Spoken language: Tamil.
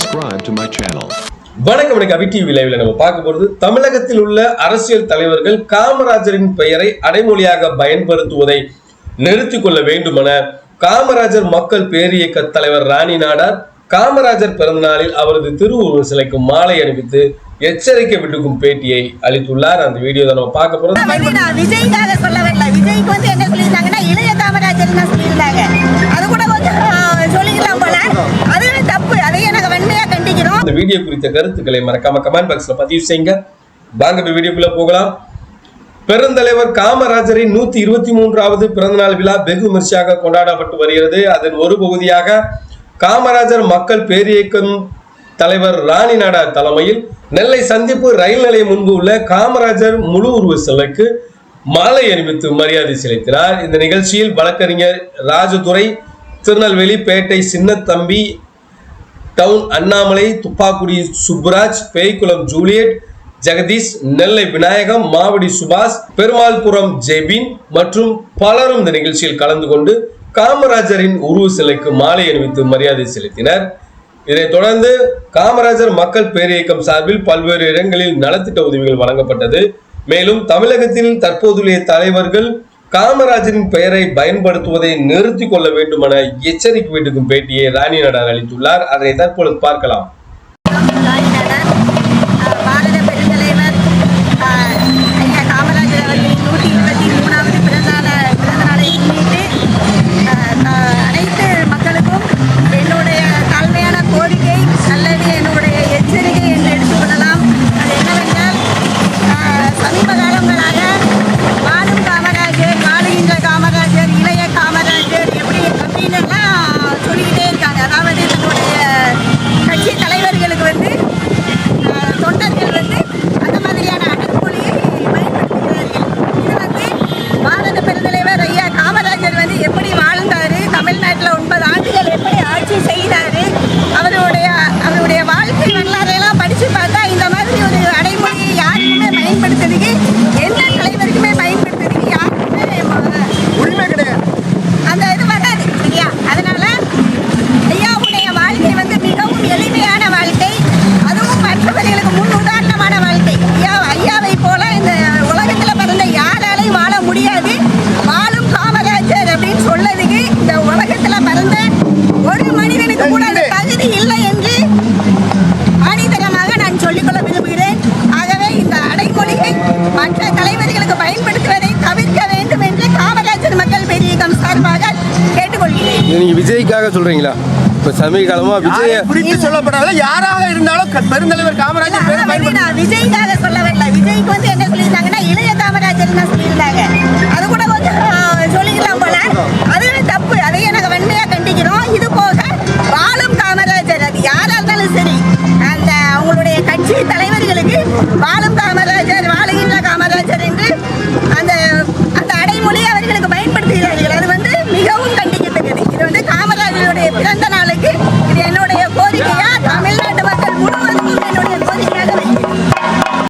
subscribe to my channel. வணக்கம் எனக்கு அபி டிவி லைவ்ல நம்ம பார்க்க போறது தமிழகத்தில் உள்ள அரசியல் தலைவர்கள் காமராஜரின் பெயரை அடைமொழியாக பயன்படுத்துவதை நிறுத்திக் கொள்ள வேண்டுமென காமராஜர் மக்கள் பேரியக்க தலைவர் ராணி நாடார் காமராஜர் பிறந்தநாளில் அவரது திருவுருவ சிலைக்கு மாலை அணிவித்து எச்சரிக்கை விடுக்கும் பேட்டியை அளித்துள்ளார். அந்த வீடியோ தான் நம்ம பார்க்க போறோம். இந்த வீடியோ குறித்த கருத்துக்களை மறக்காம கமெண்ட் பாக்ஸ்ல பதிவு செய்யுங்க. வாங்க வீடியோக்குள்ள போகலாம். பெருந்தலைவர் காமராஜரின் நூத்தி இருபத்தி மூன்றாவது பிறந்தநாள் விழா வெகு விமர்சையாக கொண்டாடப்பட்டு வருகிறது. அதன் ஒரு பகுதியாக காமராஜர் மக்கள் பேரியக்கம் தலைவர் ராணி நாடா தலைமையில் நெல்லை சந்திப்பு ரயில் நிலையம் முன்பு உள்ள காமராஜர் முழு உருவ சிலைக்கு மாலை அணிவித்து மரியாதை செலுத்தினார். இந்த நிகழ்ச்சியில் வழக்கறிஞர் ராஜதுரை திருநெல்வேலி பேட்டை சின்னத்தம்பி டவுன் அண்ணாமலை துப்பாக்குடி சுப்புராஜ் பேய்க்குளம் ஜூலியட் ஜெகதீஷ் நெல்லை விநாயகம் மாவடி சுபாஷ் பெருமாள்புரம் ஜெபின் மற்றும் பலரும் இந்த நிகழ்ச்சியில் கலந்து கொண்டு காமராஜரின் உருவ சிலைக்கு மாலை அணிவித்து மரியாதை செலுத்தினர். இதைத் தொடர்ந்து காமராஜர் மக்கள் பேரியக்கம் சார்பில் பல்வேறு இடங்களில் நலத்திட்ட உதவிகள் வழங்கப்பட்டது. மேலும் தமிழகத்தில் தற்போதுள்ள தலைவர்கள் காமராஜரின் பெயரை பயன்படுத்துவதை நிறுத்திக் கொள்ள வேண்டும் என எச்சரிக்கை விடுக்கும் பேட்டியை ராணி நடார் அளித்துள்ளார். அதனை தற்பொழுது பார்க்கலாம். முன் வாழ்க்கை. ஐயா ஐயாவை போல இந்த உலகத்தில் பிறந்த யாராலையும் வாழ முடியாது. வாழும் காமராஜர் அப்படின்னு சொல்லதுக்கு இந்த உலகத்தில் பிறந்த ஒரு மனிதனுக்கு கூட அந்த தகுதி இல்லை என்று ஆணித்தரமாக நான் சொல்லிக்கொள்ள விரும்புகிறேன். ஆகவே இந்த அடைமொழியை மற்ற தலைவர்களுக்கு பயன்படுத்துவதை தவிர்க்க வேண்டும் என்று காமராஜர் மக்கள் பெரியகம் சார்பாக கேட்டுக்கொள்கிறேன். நீங்க விஜய்க்காக சொல்றீங்களா? இப்போ சமீப விஜய் குறித்து சொல்லப்படாத. யாராக இருந்தாலும் பெருந்தலைவர் காமராஜர் விஜய்க்காக சொல்ல வரல விஜய்க்கு வந்து என்ன சொல்லியிருந்தாங்கன்னா இளைய காமராஜர் தான் சொல்லி